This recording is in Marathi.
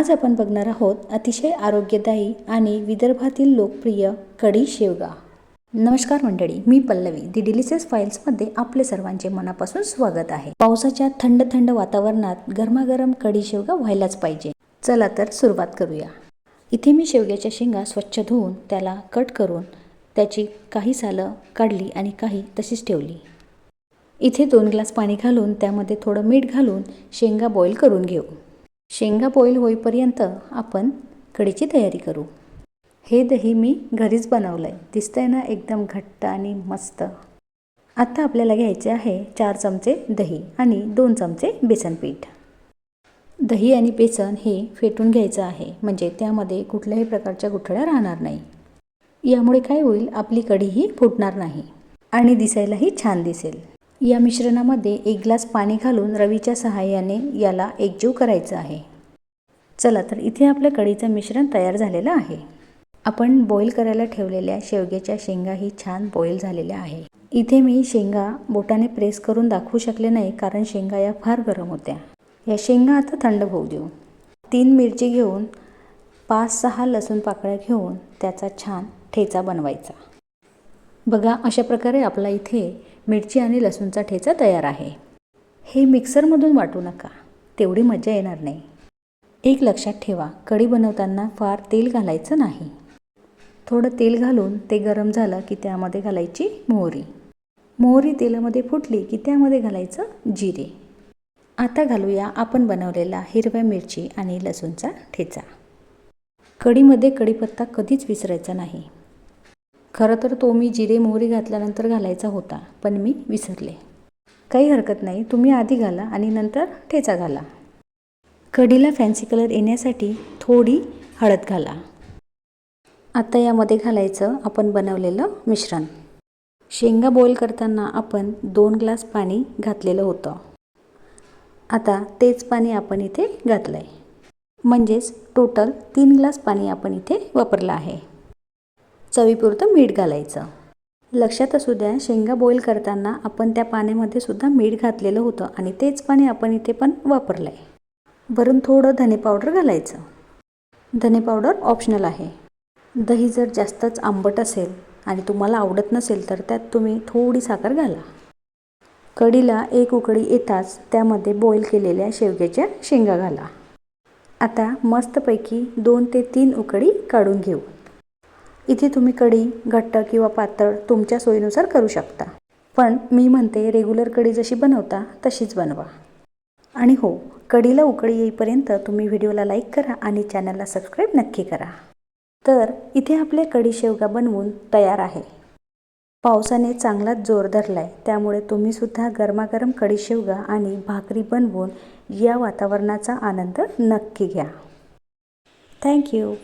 आज आपण बघणार आहोत अतिशय आरोग्यदायी आणि विदर्भातील लोकप्रिय कढी शेवगा. नमस्कार मंडळी मी पल्लवी. दी डिलिशियस फाईल्समध्ये आपले सर्वांचे मनापासून स्वागत आहे. पावसाच्या थंड थंड वातावरणात गरमागरम कढी शेवगा व्हायलाच पाहिजे. चला तर सुरुवात करूया. इथे मी शेवग्याच्या शेंगा स्वच्छ धुवून त्याला कट करून त्याची काही सालं काढली आणि काही तशीच ठेवली. इथे दोन ग्लास पाणी घालून त्यामध्ये थोडं मीठ घालून शेंगा बॉईल करून घेऊ. शेंगा बॉईल होईपर्यंत आपण कढीची तयारी करू. हे दही मी घरीच बनवलं आहे दिसतंय ना एकदम घट्ट आणि मस्त. आता आपल्याला घ्यायचे आहे चार चमचे दही आणि दोन चमचे बेसन पीठ. दही आणि बेसन हे फेटून घ्यायचं आहे. म्हणजे त्यामध्ये कुठल्याही प्रकारच्या गुठळ्या राहणार नाही. यामुळे काय होईल? आपली कढीही फुटणार नाही आणि दिसायलाही छान दिसेल. या मिश्रणामध्ये एक ग्लास पाणी घालून रवीच्या सहाय्याने याला एकजीव करायचं आहे. चला तर इथे आपलं कढीचं मिश्रण तयार झालेलं आहे. आपण बॉईल करायला ठेवलेल्या शेवग्याच्या शेंगाही छान बॉईल झालेल्या आहे. इथे मी शेंगा बोटाने प्रेस करून दाखवू शकले नाही कारण शेंगा या फार गरम होत्या. या शेंगा आता थंड होऊ देऊ. तीन मिरची घेऊन पाच सहा लसूण पाकळ्या घेऊन त्याचा छान ठेचा बनवायचा. बघा अशा प्रकारे आपला इथे मिरची आणि लसूणचा ठेचा तयार आहे. हे मिक्सरमधून वाटू नका. तेवढी मजा येणार नाही. एक लक्षात ठेवा कढी बनवताना फार तेल घालायचं नाही. थोडं तेल घालून ते गरम झालं की त्यामध्ये घालायची मोहरी. मोहरी तेलामध्ये फुटली की त्यामध्ये घालायचं जिरे. आता घालूया आपण बनवलेला हिरव्या मिरची आणि लसूणचा ठेचा. कढीमध्ये कढीपत्ता कधीच विसरायचा नाही. खरं तर तो मी जिरे मोहरी घातल्यानंतर घालायचा होता पण मी विसरले. काही हरकत नाही तुम्ही आधी घाला आणि नंतर ठेचा घाला. कढीला फॅन्सी कलर येण्यासाठी थोडी हळद घाला. आता यामध्ये घालायचं आपण बनवलेलं मिश्रण. शेंगा बॉईल करताना आपण दोन ग्लास पाणी घातलेलं होतं. आता तेच पाणी आपण इथे घातलं आहे म्हणजेच टोटल तीन ग्लास पाणी आपण इथे वापरलं आहे. चवीपुरतं मीठ घालायचं. लक्षात असू द्या शेंगा बॉईल करताना आपण त्या पाण्यामध्ये सुद्धा मीठ घातलेलं होतं आणि तेच पाणी आपण इथे पण वापरलं आहे वरून थोडं धने पावडर घालायचं. धने पावडर ऑप्शनल आहे. दही जर जास्तच आंबट असेल आणि तुम्हाला आवडत नसेल तर त्यात तुम्ही थोडी साखर घाला. कढीला एक उकळी येताच त्यामध्ये बॉईल केलेल्या शेवग्याच्या शेंगा घाला. आता मस्तपैकी दोन ते तीन उकळी काढून घेऊ इथे तुम्ही कढी घट्ट किंवा पातळ तुमच्या सोयीनुसार करू शकता. पण मी म्हणते रेग्युलर कढी जशी बनवता तशीच बनवा. आणि हो कडीला उकळी येईपर्यंत तुम्ही व्हिडिओला लाईक करा आणि चॅनलला सबस्क्राईब नक्की करा. तर इथे आपले कडी शेवगा बनवून तयार आहे. पावसाने चांगलाच जोर धरला आहे त्यामुळे तुम्हीसुद्धा गरमागरम कडी शेवगा आणि भाकरी बनवून या वातावरणाचा आनंद नक्की घ्या. थँक्यू